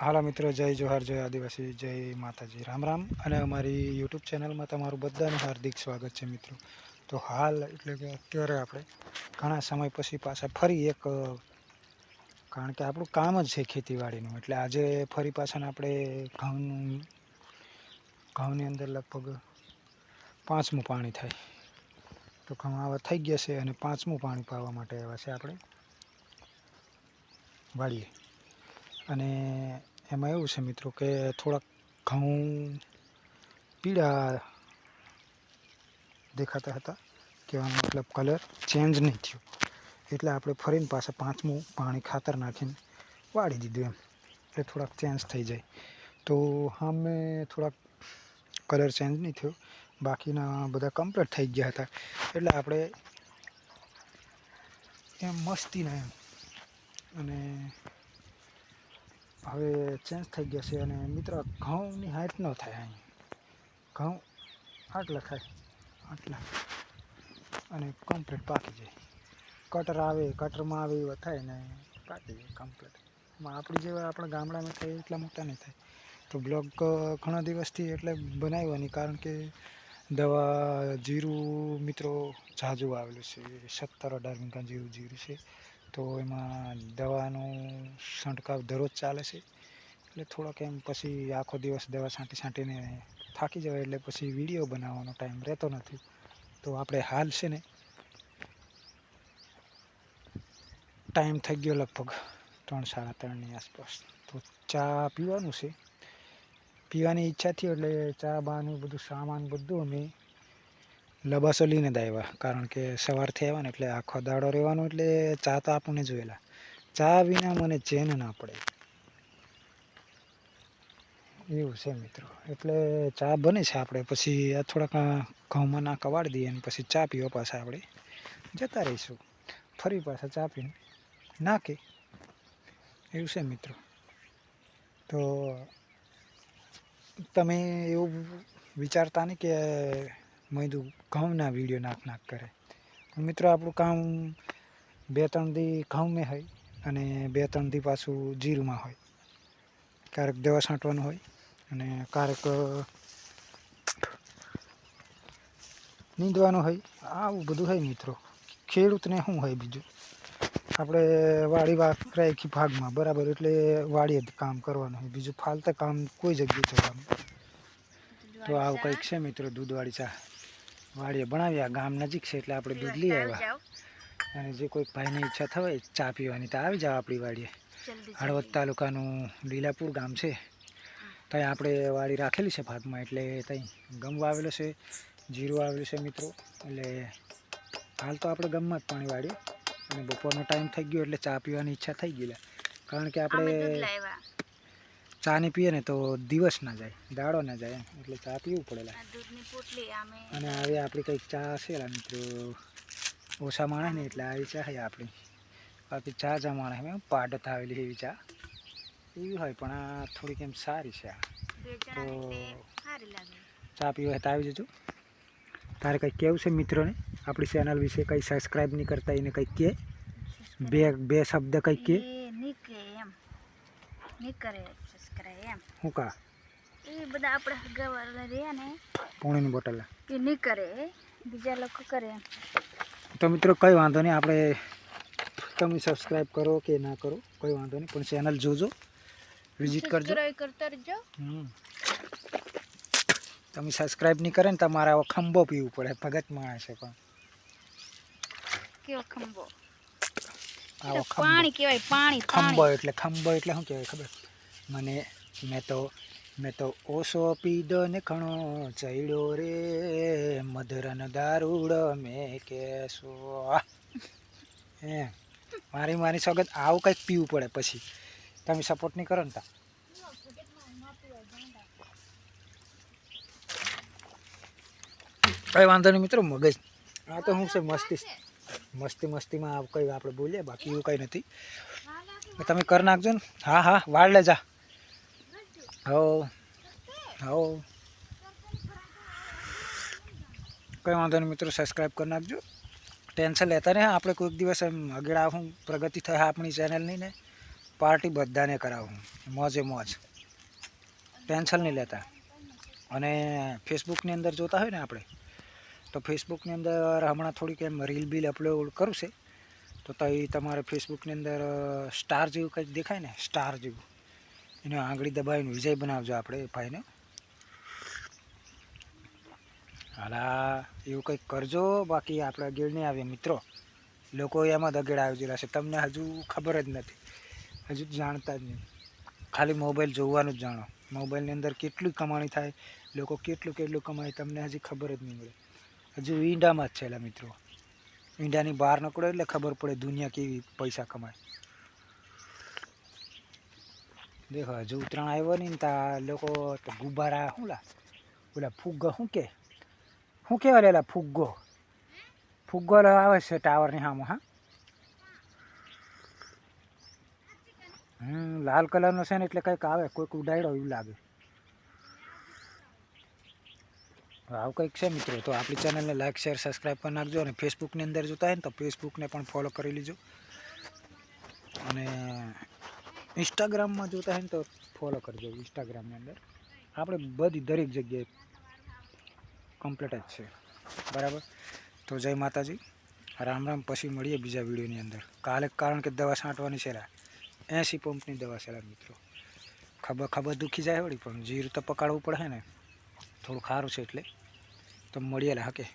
હાલો મિત્રો, જય જોહાર, જય આદિવાસી, જય માતાજી. રામ રામ. અને અમારી યુટ્યુબ ચેનલમાં તમારું બધાનું હાર્દિક સ્વાગત છે મિત્રો. તો હાલ, એટલે કે અત્યારે આપણે ઘણા સમય પછી પાછા ફરી એક કારણ કે આપણું કામ જ છે ખેતીવાડીનું. એટલે આજે ફરી પાછા આપણે ઘઉંનું ઘઉંની અંદર લગભગ પાંચમું પાણી થાય. તો ઘઉં આવા થઈ ગયા છે અને પાંચમું પાણી પાવા માટે આવ્યા છે આપણે. વાળીએ. અને એમાં એવું છે મિત્રો કે થોડાક ઘઉં પીળા દેખાતા હતા, કહેવાનો મતલબ કલર ચેન્જ નહીં થયો. એટલે આપણે ફરીને પાછા પાંચમું પાણી ખાતર નાખીને વાળી દીધું એમ. એટલે થોડાક ચેન્જ થઈ જાય. તો હા મેં થોડાક કલર ચેન્જ નહીં થયો. બાકીના બધા કમ્પ્લીટ થઈ ગયા હતા. એટલે આપણે એમ મસ્તીને એમ. અને હવે ચેન્જ થઈ ગયા છે અને મિત્રો, ઘઉંની હાઈટ ન થાય અહીં. ઘઉં આટલા થાય આટલા અને કમ્પ્લીટ પાકી જાય. કટર આવે કટરમાં આવે એવા થાય ને પાકી જાય કમ્પ્લીટ આપણી જેવા આપણા ગામડામાં થાય એટલા મોટા નહીં થાય. તો બ્લોગ ઘણા દિવસથી એટલે બનાવવાની, કારણ કે દવા, જીરું મિત્રો, ઝાઝું આવેલું છે. સત્તર અઢાર વીઘા જીરું જીરું છે. તો એમાં દવાનું છંટકાવ દરરોજ ચાલે છે. એટલે થોડોક એમ પછી આખો દિવસ દવા છાંટી છાંટીને થાકી જવાય એટલે પછી વીડિયો બનાવવાનો ટાઈમ રહેતો નથી. તો આપણે હાલ છે ને ટાઈમ થઈ ગયો લગભગ ત્રણ સાડા ત્રણની આસપાસ. તો ચા પીવાનું છે. પીવાની ઈચ્છા થઈ એટલે ચા બાનું બધું, સામાન બધું અમે લબાસો લઈને જ આવ્યા. કારણ કે સવારથી આવ્યા ને એટલે આખો દાડો રહેવાનો એટલે ચા તો આપણને જોયેલા ચા વિના મને ચેન ના પડે. એવું છે મિત્રો. એટલે ચા બને છે આપણે. પછી આ થોડાક ઘઉંમાં ના કવાડ દઈએ અને પછી ચા પીવા પાછા આપણે જતા રહીશું. ફરી પાછા ચા પીને નાખે. એવું છે મિત્રો. તો તમે એવું વિચારતા નહીં કે મેં કીધું ઘઉંના વીડિયો નાખ નાખ કરે. મિત્રો, આપણું કામ બે ત્રણ દી ઘઉંમાં હોય અને બે ત્રણ દી પાછું જીરુંમાં હોય. ક્યારેક દવા છાંટવાનું હોય અને ક્યારેક નીંદવાનું હોય. આવું બધું હોય મિત્રો. ખેડૂતને શું હોય બીજું? આપણે વાડી રાખી ભાગમાં, બરાબર? એટલે વાડીએ જ કામ કરવાનું હોય. બીજું ફાલતા કામ કોઈ જગ્યાએ જવાનું તો આવું કંઈક છે મિત્રો, દૂધવાળી ચા? વાડીએ બનાવ્યા ગામ નજીક છે એટલે આપણે દૂધ લઈ આવ્યા. અને જે કોઈ ભાઈની ઈચ્છા થાય ચા પીવાની તો આવી જાવ આપણી વાડીએ. હળવદ તાલુકાનું લીલાપુર ગામ છે. ત્યાં આપણે વાડી રાખેલી છે ભાગમાં એટલે ત્યાં ગમ વાવેલો છે જીરું આવેલું છે મિત્રો. એટલે હાલ તો આપણે ગમમાં જ પાણી વાળીએ. અને બપોરનો ટાઈમ થઈ ગયો એટલે ચા પીવાની ઈચ્છા થઈ ગયેલા. કારણ કે આપણે ચા ની પીએ ને તો દિવસ ના જાય દાડો ના જાય. એટલે ચા પીવું પડેલા. અને હવે આપણી કંઈક ચા હશે મિત્રો. ઓછા માણસ ને એટલે આવી ચા છે આપણી. બાકી ચા ચા માણસ પાડત આવેલી એવી ચા. એવી હોય પણ આ થોડીક એમ સારી છે આ. લાગે. ચા પીવા હોય તો આવી જજો. તારે કંઈક કેવું છે મિત્રોને આપણી ચેનલ વિશે કંઈ સબસ્ક્રાઈબ નહીં કરતા એને કંઈક કે? બે બે શબ્દ કંઈક કે? નહીં કે એમ. ની કરે એમ. શું કા? એ બધા આપણે હગાવાળા રહ્યા ને પાણીની બોટલ. એ નહીં કરે બીજા લોકો કરે એમ. તો મિત્રો કંઈ વાંધો નહીં આપણે તમે સબસ્ક્રાઈબ કરો કે ના કરો કોઈ વાંધો નહીં પણ ચેનલ જોજો વિઝિટ કરજો. કરતા રહેજો. તમે સબસ્ક્રાઈબ નહીં કરે ને તમારે આવો ખંભો પીવું પડે ભગત માણસ છે પણ. કેવો ખંભો? પાણી કહેવાય પાણી ખંભો એટલે ખંભો એટલે શું કહેવાય ખબર? મને મેં તો મેં તો ઓછો પીધો ને ખણો ચડ્યો રે, મધરન દારૂડ મેં કેસો. એ મારી મારી સ્વાગત આવું કંઈક પીવું પડે પછી. તમે સપોર્ટ નહીં કરો ને તા. કઈ વાંધો નહીં મિત્રો, મગજ. આ તો શું છે, મસ્તી. મસ્તી, મસ્તીમાં કંઈ આપણે બોલીએ, બાકી એવું કંઈ નથી. તમે કરી નાખજો ને. હા હા, વાળ લે જા. હો હો કંઈ વાંધો નહીં મિત્રો સબસ્ક્રાઈબ કરી નાખજો. ટેન્શન લેતા નહીં આપણે કોઈક દિવસ એમ આગળ આવું, પ્રગતિ થાય આપણી ચેનલની ને પાર્ટી બધાને કરાવું, મોજે મોજ. ટેન્શન નહીં લેતા. અને ફેસબુકની અંદર જોતા હોય ને આપણે, તો ફેસબુકની અંદર હમણાં થોડીક એમ રીલ બિલ અપલોડ કરું છે. તો તો તમારે ફેસબુકની અંદર સ્ટાર જેવું કંઈક દેખાય ને સ્ટાર જેવું. એને આંગળી દબાવીને વિજય બનાવજો આપણે ભાઈને. હાલા, એવું કંઈક કરજો, બાકી આપણે અગેડ નહીં આવીએ મિત્રો. લોકો એમાં જ અગેડ આવી ગયેલા છે તમને હજુ ખબર જ નથી. હજુ જાણતા જ નહીં. ખાલી મોબાઈલ જોવાનું જ જાણો. મોબાઈલની અંદર કેટલી કમાણી થાય, લોકો કેટલું કેટલું કમાય, તમને હજી ખબર જ નહીં મળે હજુ ઈંડામાં જ છે મિત્રો. ઈંડાની બહાર નીકળો એટલે ખબર પડે દુનિયા કેવી પૈસા કમાય. દેખો, હજુ ઉત્તરાયણ આવ્યો નહીં ને તા લોકો ગુબ્બારા શું લા? ઓલા ફુગ્ગો શું કે? શું કહેવાય લેલા ફુગ્ગો? ફુગ્ગો આવે છે ટાવરની સામે હા? હમ, લાલ કલરનો છે ને એટલે કંઈક આવે, કોઈક ઉડાડ્યો એવું લાગે. આવું કંઈક છે મિત્રો, તો આપણી ચેનલને લાઈક શેર સબસ્ક્રાઈબ કરી નાખજો અને ફેસબુકની અંદર જોતા હોય ને તો ફેસબુકને પણ ફોલો કરી લીજો. અને ઇન્સ્ટાગ્રામમાં જોતા હોય ને તો ફોલો કરજો ઇન્સ્ટાગ્રામની અંદર. આપણે બધી દરેક જગ્યાએ કમ્પ્લીટ જ છે. બરાબર? તો જય માતાજી. રામ રામ. પછી મળીએ બીજા વિડીયોની અંદર. કાલે કારણ કે દવા છાંટવાની છે એંસી પંપની દવા છે મિત્રો. ખબર ખબર દુખી જાય વળી, પણ જીરું તો પકાડવું પડે ને. થોડું ખારું છે એટલે. તો મળીએ હકે